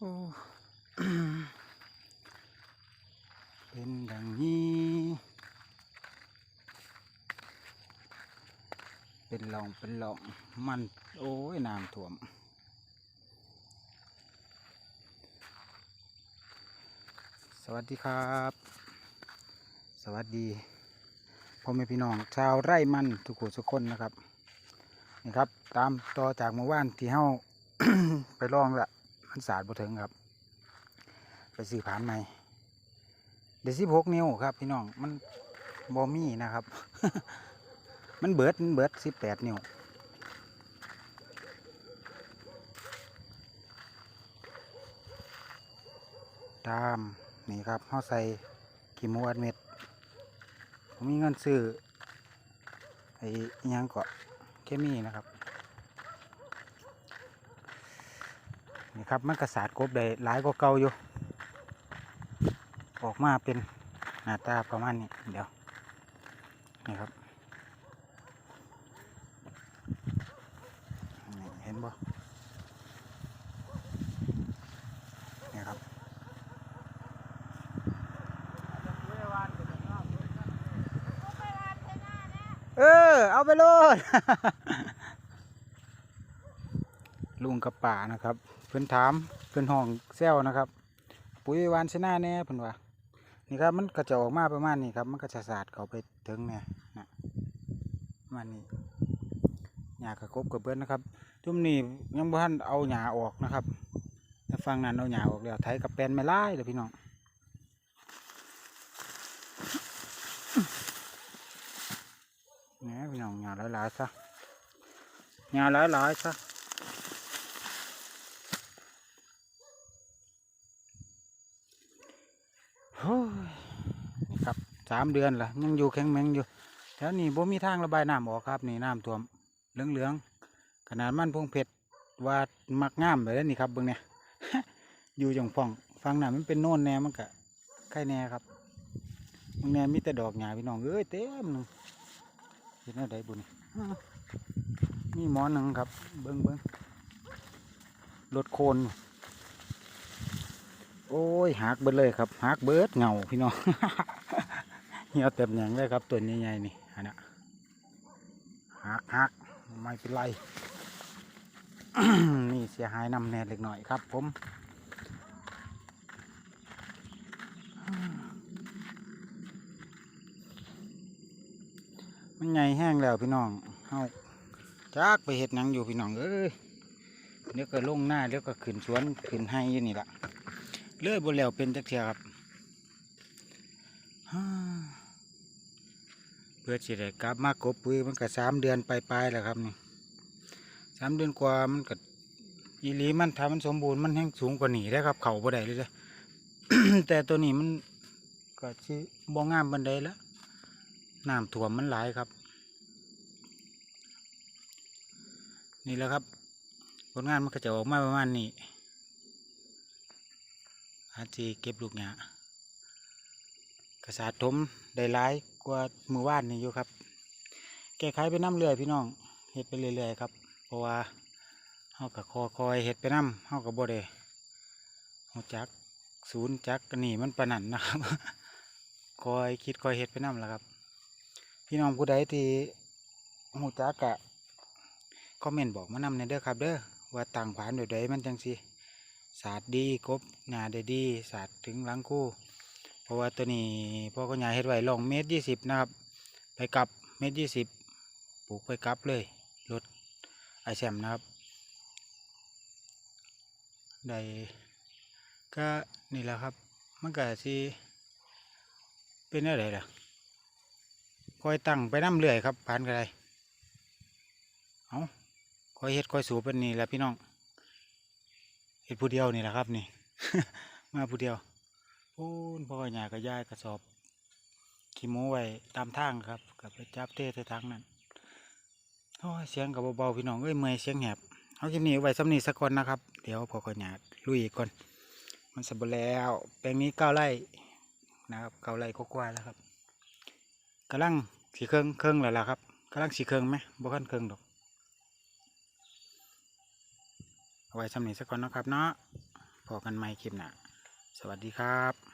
เป็นดังนี้ เป็นหลองเป็นหลองมัน โอ้ยน้ำท่วมสวัสดีครับ สวัสดีพ่อแม่พี่น้อง ชาวไร่มันทุกคนทุกคนนะครับ นี่ครับ ตามต่อจากเมื่อวานที่เฮาไปลองละ มันสาดบ่ถึงครับ ไปซื้อผานใหม่เดี๋ยวสิบหกนิ้วครับ พี่น้องมันบอมี่นะครับ มันเบิดมันเบิดสิบแปดนิ้วตามนี่ครับเฮาใส่กิโมอัดเม็ดผมมีเงินซื้อไอ้ยังเกาะเคมีนะครับ นี่ครับมันกระสาดกบได้หลายกว่าเก่าอยู่ ออกมาเป็นหน้าตาประมาณนี้เดี๋ยวนี่ครับเห็นบ่นี่ครับเออ เอาไปโลดลุงกับป่านะครับ เพิ่นถามเพิ่นห้องแซวนะครับ ปุ๋ยวานชนะแน่เพิ่นว่านี่ครับมันก็จะออกมาประมาณนี้ครับ มันก็จะสาดเขาไปถึงเนี่ยนะมาณนี้หญ้ากระกบกับเบิ้นนะครับทุ่มนี้ยังบ่ทันเอาหญ้าออกนะครับแต่ฟังนั้นเอาหญ้าออกแล้วไถกับแปลนไม่ไล่เลยพี่น้องเนี่ยพี่น้องหญ้าหลายๆซะหญ้าหลายๆซะ โอ้ยนี่ครับ สามเดือนละยังอยู่แข็งแมงอยู่แถวนี้บ่มีทางระบายน้ำออกครับนี่น้ำท่วมเหลืองๆขนาดมันพงเพชรว่ามักงามเลยนี่ครับเบิ่งเนี่ยอยู่จังฟ่องฟังน้ำมันเป็นโน่นแน่มันก็ไข่แน่ครับมึงแน่มีแต่ดอกหญ้าพี่น้องเอ้ยเต็มนึงเห็นอะไรบุญมีหมอหนึ่งครับ เบิ่งเบิ่งรถโคนโอ้ยหักเบิดเลยครับหักเบิดเงาพี่น้อง เหี่ยวเต็มอย่างเลยครับตัวนใหญ่ๆนี่อันน่ะหักหักไม่เป็นไรนี่เสียหายนำแน่เล็กหน่อยครับ ผมมันใหญ่แห้งแล้วพี่น้องเฮาจักไปเห็ดหยังอยู่พี่น้องเอ้ยเดี๋ยวก็ลงหน้าเดี๋ยวก็ขึ้นสวนขึ้นให้อยู่นี่ละเลื่อยบนแล้วเป็นจักเทียครับฮ่า พื่อสิได้กลับมากบปุ๋ยมันก็สามเดือนไปลายๆแล้วครับนี่สามเดือนกว่ามันก็อีลีมันถ้ามันสมบูรณ์มันแห้งสูงกว่าหนีได้ครับ เข่าบ่ได้เลยเด้อแต่ตัวนี้มันก็สิบ่งามบันไดแล้วน้ำท่วมมันหลายครับ นี่แหละครับ ผลงานมันก็จะออกมาประมาณนี้อาจีเก็บลูกหญ้ากระสาดถมได้หลาย กว่ามือวานนี่อยู่ครับ แก้ไขไปน้ำเรื่อยพี่น้องเฮ็ดไปเรื่อยๆครับ เพราะว่าเฮากับคอคอยเฮ็ดไปน้ำเฮากับบ่ได้เฮาจักศูนย์จักกันนี่มันปานนันนะครับ คอยคิดคอยเฮ็ดไปน้ำแหละครับ พี่น้องผู้ใดที่หูจักกะคอมเมนต์บอกมานำในเด้อครับเด้อว่าต่างผานโดยใดมันจังสิศาสตร์ดีกบหญ้าได้ดีศาสตร์ถึงหลังคู่ ราะว่าตัวนี้พ่อก็หญ้าเฮ็ดไว้ลองเมตรยี่สิบนะครับ ไปกลับเมตรยี่สิบปลูกไปกลับเลยรถไอแซมนะครับได้ก็นี่แหละครับ มันก็สิเป็นอะไรล่ะคอยตั้งไปน้ำเรื่อยครับผ่านก็ได้เอาคอยเฮ็ดคอยสูบเป็นนี่แหละพี่น้องเห็ดผู้เดียวนี่แหละครับนี่ มาผู้เดียว พูนพ่อหยากระยายกระสอบขี้หมูไว้ตามทางครับกับไปจับเทใส่ทางนั้นโอ้เสียงกับเบาๆพี่น้องเอ้ยเมื่อยเสียงแหบเอาคลิปนี้ไว้สำนีสักคนนะครับ เดี๋ยวพ่อขอยาลุยอีกก่อนมันสมบูรณ์แล้วแปลงนี้เก้าไร่นะครับเก้าไร่ก็กว่าแล้วครับกำลังสีเครื่องเครื่องแล้วล่ะครับกำลังสีเครื่องไหมบ่ขั้นเครื่องดอกเอาไว้สำนีสักคนนะครับเนาะพพอกันใหม่คลิปหน้าสวัสดีครับ